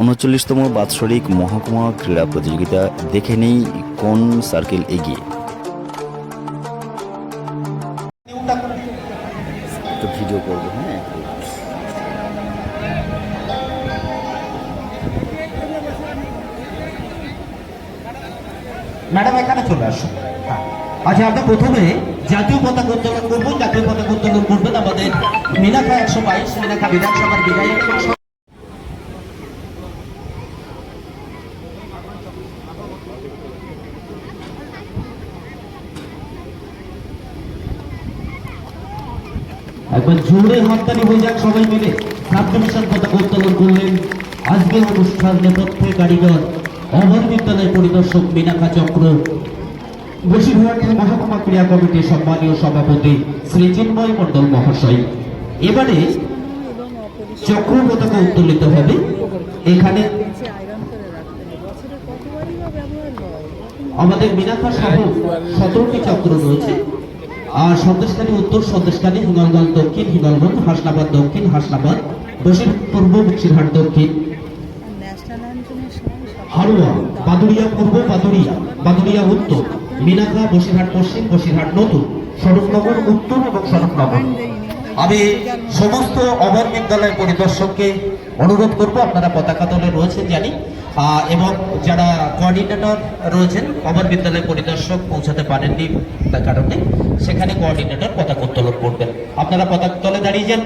উনচল্লিশতম বাৎসরিক মহকুমা ক্রীড়া প্রতিযোগিতা দেখে নেই কোন সার্কেল এগিয়ে। ভিডিও করব হ্যাঁ? ম্যাডাম এখানে চলে আসুন। হ্যাঁ। আচ্ছা আমরা প্রথমে জাতীয় পতাকা উত্তোলন করব জাতীয় পতাকা উত্তোলন করবেন আমাদের মিনাখা একশো বাইশ মিনাখা বিধানসভার বিধায়ক। একবার জোরে হাততালি হয়ে যাক সবাই মিলে। ডিভিশন পতাকা উত্তোলন করলেন আজকে অনুষ্ঠান নেপথ্যে কারিগর অমর বিদ্যালয় পরিদর্শক মিনাখা চক্র। বসিরহাট মহকুমা ক্রীড়া কমিটির সম্মানীয় সভাপতি শ্রী চিন্ময় মণ্ডল মহাশয়। এবারে চক্র পতাকা উত্তোলিত হবে। এখানে আমাদের মিনাখা সহ সতেরোটি চক্র রয়েছে। আর সন্দেশকালী উত্তর সন্দেশকালী হিঙ্গলগঞ্জ দক্ষিণ হিঙ্গলগঞ্জ হাসনাবাদ দক্ষিণ, হাসনাবাদ বসির পূর্ব বসিরহাট দক্ষিণ। হারুয়া, বাদুড়িয়া, পূর্ব, বাদুড়িয়া বাদুড়িয়া, উত্তর মিনাখা বসিরহাট, পশ্চিম, বসিরহাট, নতুন, সড়কনগর, উত্তর এবং সড়কনগর। আমি সমস্ত অমর বিদ্যালয় পরিদর্শককে অনুরোধ করব, আপনারা পতাকা দলে রয়েছেন জানি। এবং যারা কোঅর্ডিনেটর রয়েছেন, অমর বিদ্যালয় পরিদর্শক পৌঁছাতে পারেননি তার কারণে সেখানে কোঅর্ডিনেটর পতাকা উত্তোলন করবেন। আপনারা পতাকা দলে দাঁড়িয়ে যান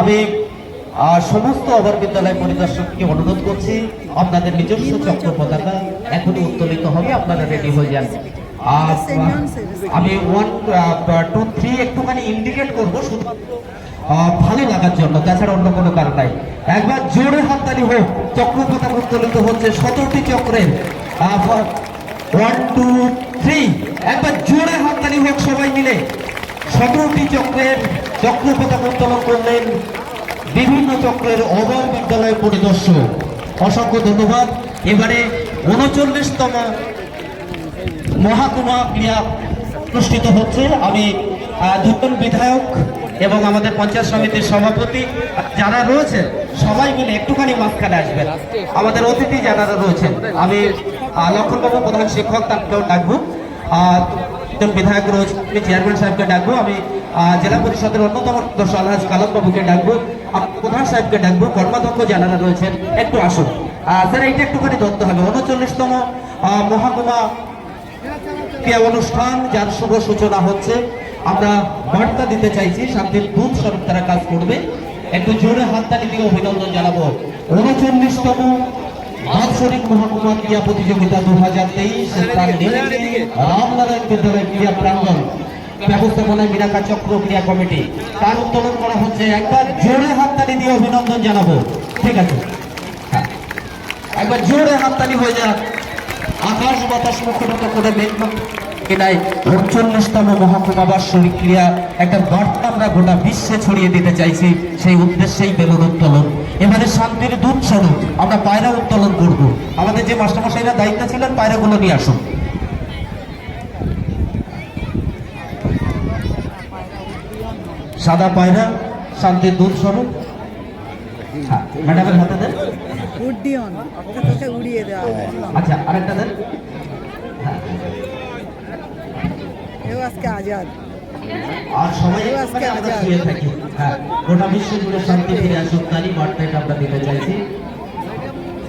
আমি সমস্ত অমর বিদ্যালয় পরিদর্শককে অনুরোধ করছি, আপনাদের নিজস্ব চক্র পতাকা এখনই উত্তোলিত হবে, আপনারা রেডি হয়ে যান। আমি ওয়ান টু থ্রি একটুখানি ইন্ডিকেট করব শুধু আহ, ভালো লাগার জন্য তাছাড়া অন্য কোনো কারণ নাই। একবার জোরে হাততালি হোক চক্র পতাকা উত্তোলিত হচ্ছে সতেরোটি চক্রের ওয়ান টু থ্রি একবার জোরে হাততালি হোক সবাই মিলে সতেরোটি চক্রের চক্র পতাকা উত্তোলন করলেন বিভিন্ন চক্রের অমর বিদ্যালয় পরিদর্শক। অসংখ্য ধন্যবাদ। এবারে উনচল্লিশতম মহাকুমা ক্রিয়া অনুষ্ঠিত হচ্ছে। আমি দুজন বিধায়ক এবং আমাদের পঞ্চায়েত সমিতির সভাপতি যারা রয়েছেন, সবাই মিলে একটুখানি মাঝখানে আসবেন। আমাদের অতিথি যারা রয়েছেন, আমি লক্ষণবাবু প্রধান শিক্ষক তাকেও ডাকবো। একজন বিধায়ক রয়েছে চেয়ারম্যান সাহেবকে ডাকবো। আমি জেলা পরিষদের অন্যতম সদস্য আলহাজ কালাম বাবুকে ডাকবো প্রধান সাহেবকে ডাকবো। কর্মাধ্যক্ষ যারা রয়েছেন, একটু আসুন। স্যার, এইটা একটুখানি ধরতে হবে। উনচল্লিশতম মহাকুমা ক্রিয়া অনুষ্ঠান, যার শুভ সূচনা হচ্ছে, আমরা বার্তা দিতে চাইছি, শান্তির দূত স্বরূপ তারা কাজ করবে। একটু জোরে হাততালি দিয়ে অভিনন্দন জানাব। উনচল্লিশতম বাৎসরিক মহাকুমা ক্রিয়া প্রতিযোগিতা দু হাজার তেইশ রামনারায়ণ বিদ্যালয় ক্রিয়া প্রাঙ্গণ ব্যবস্থাপনায় মিনাকা চক্র ক্রিয়া কমিটি। তার উত্তোলন করা হচ্ছে। একবার জোরে হাততালি দিয়ে অভিনন্দন জানাব। ঠিক আছে? হ্যাঁ। একবার জোরে হাততালি হয়ে যাক। আকাশ বাতাস মুখরিত করে মেঘমুখ কিনায় উনচল্লিশতম মহাকুমা বার্ষিক ক্রিয়া একটা বার্তা আমরা গোটা বিশ্বে ছড়িয়ে দিতে চাইছি সেই উদ্দেশ্যেই বেলুন উত্তোলন। এবারে শান্তির দূত স্বরূপ আমরা পায়রা উত্তোলন করব। আমাদের যে মাস্টারমশাইরা দায়িত্ব ছিলেন পায়রাগুলো নিয়ে আসুন। সাদা পায়রা শান্তির দূত স্বরূপ। হ্যাঁ, ম্যাডামের হাতে দেন। উড্ডিয়ন তোকে উড়িয়ে দেওয়া হয়। আচ্ছা আরেকটা দেন। এও আজকে আজাদ। আর সবাই আজকে আমরা আজাদ। শুয়ে থাকি। হ্যাঁ গোটা বিশ্ব জুড়ে শান্তি ফিরে আসুক তারই বার্তাটা আমরা দিতে চাইছি।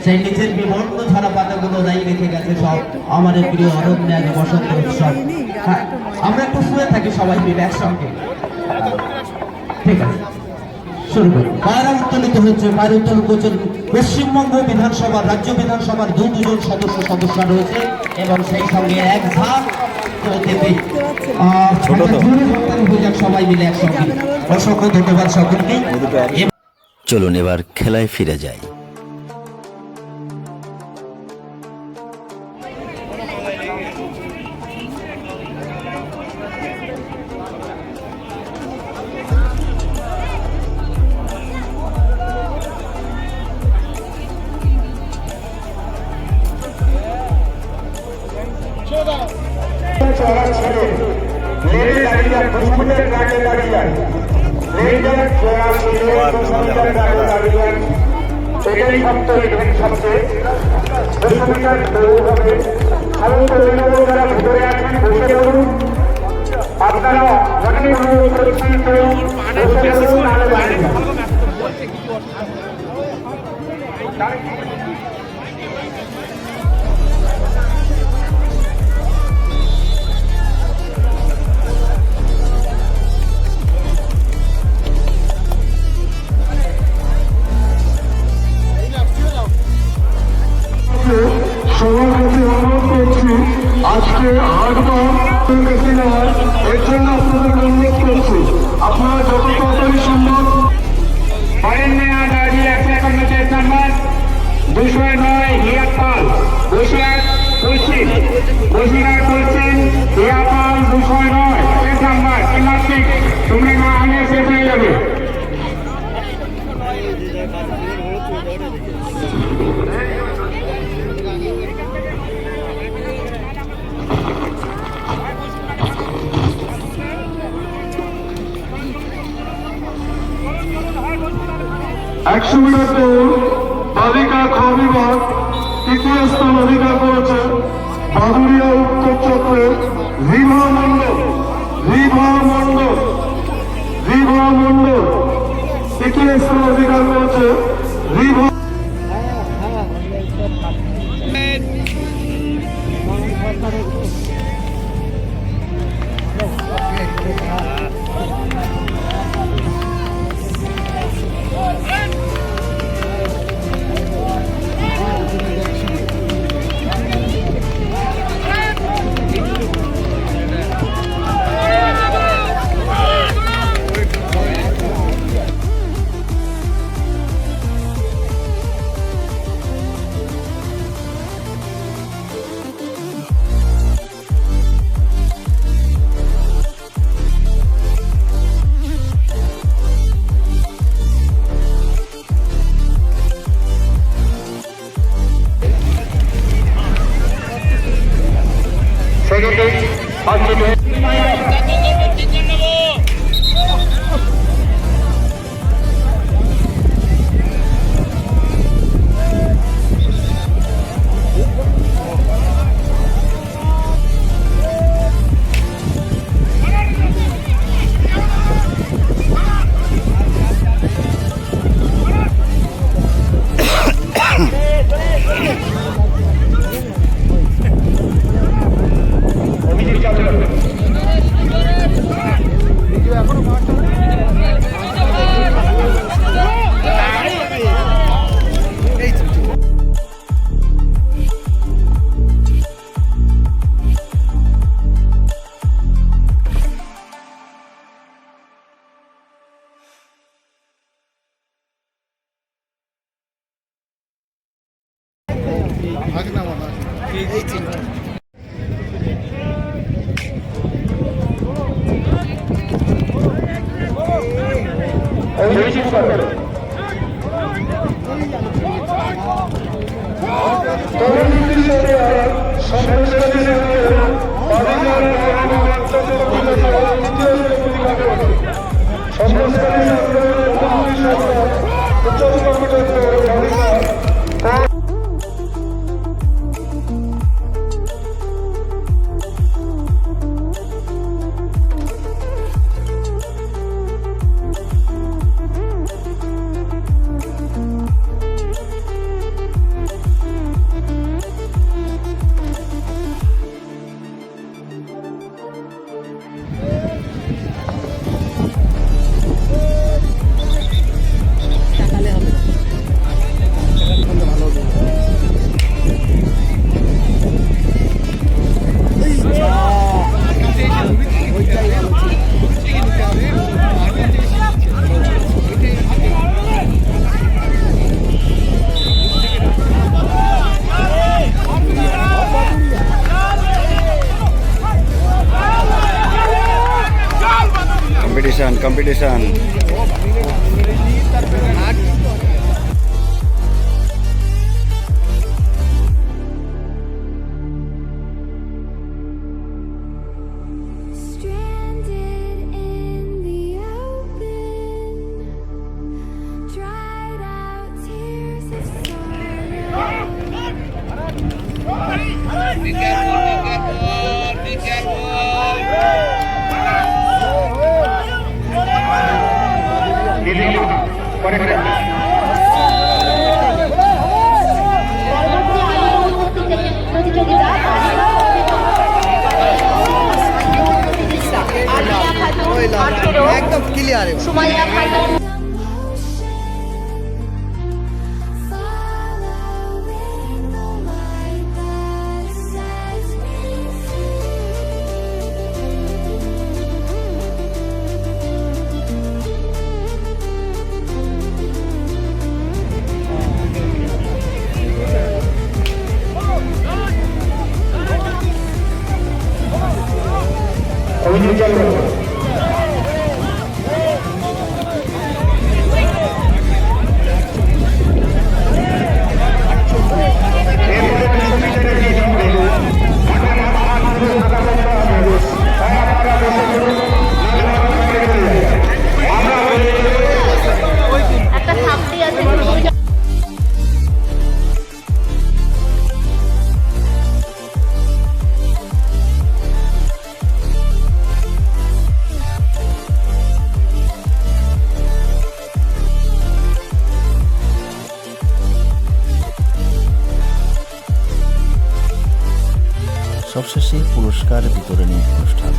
সেই নিচের বিবর্ণ ধারা পাতাগুলো নাই রেখে গেছে সব আমাদের প্রিয় অরণ্য আজ বসন্ত উৎসব। হ্যাঁ আমরা একটু শুয়ে থাকি সবাই মিলে একসঙ্গে। ঠিক আছে। শুরু করি। পায়রা উত্তোলিত হচ্ছে পায়রা উত্তোলন করছেন পশ্চিমবঙ্গ বিধানসভার রাজ্য বিধানসভার দু দুজন সদস্য সদস্য রয়েছে এবং সেই সঙ্গে এক সবাই মিলে একসঙ্গে। অসংখ্য ধন্যবাদ সকলকে। চলুন এবার খেলায় ফিরে যাই। অভিভাবক যারা ভেতরে আছেন বসে পড়ুন আপনারা অনেক অনুরোধ করছি বসে পড়ুন নাহলে বাইরে হাটবার বেশি নেওয়ার এর জন্য আপনাদের অনুরোধ করছি। আপনারা যত তাড়াতাড়ি সম্ভব পরের নেওয়া গাড়ি একশো একান্ন নাম্বার দুশো নয় হিয়াপাল দুশো এক পঁচিশ। বসিরার বলছেন হিয়াপাল একশো মিটার দৌড়, বালিকা খ বিভাগ তৃতীয় স্থান অধিকার করেছে বাদুরিয়া উত্তর চক্রের রিভা মন্ডল রিভা মণ্ডল, রিভা মন্ডল তৃতীয় স্থান অধিকার করেছে রিভা दोनों टीम फ़र्स्ट में অভিজিৎ চালু সবশেষে পুরস্কার বিতরণী অনুষ্ঠান।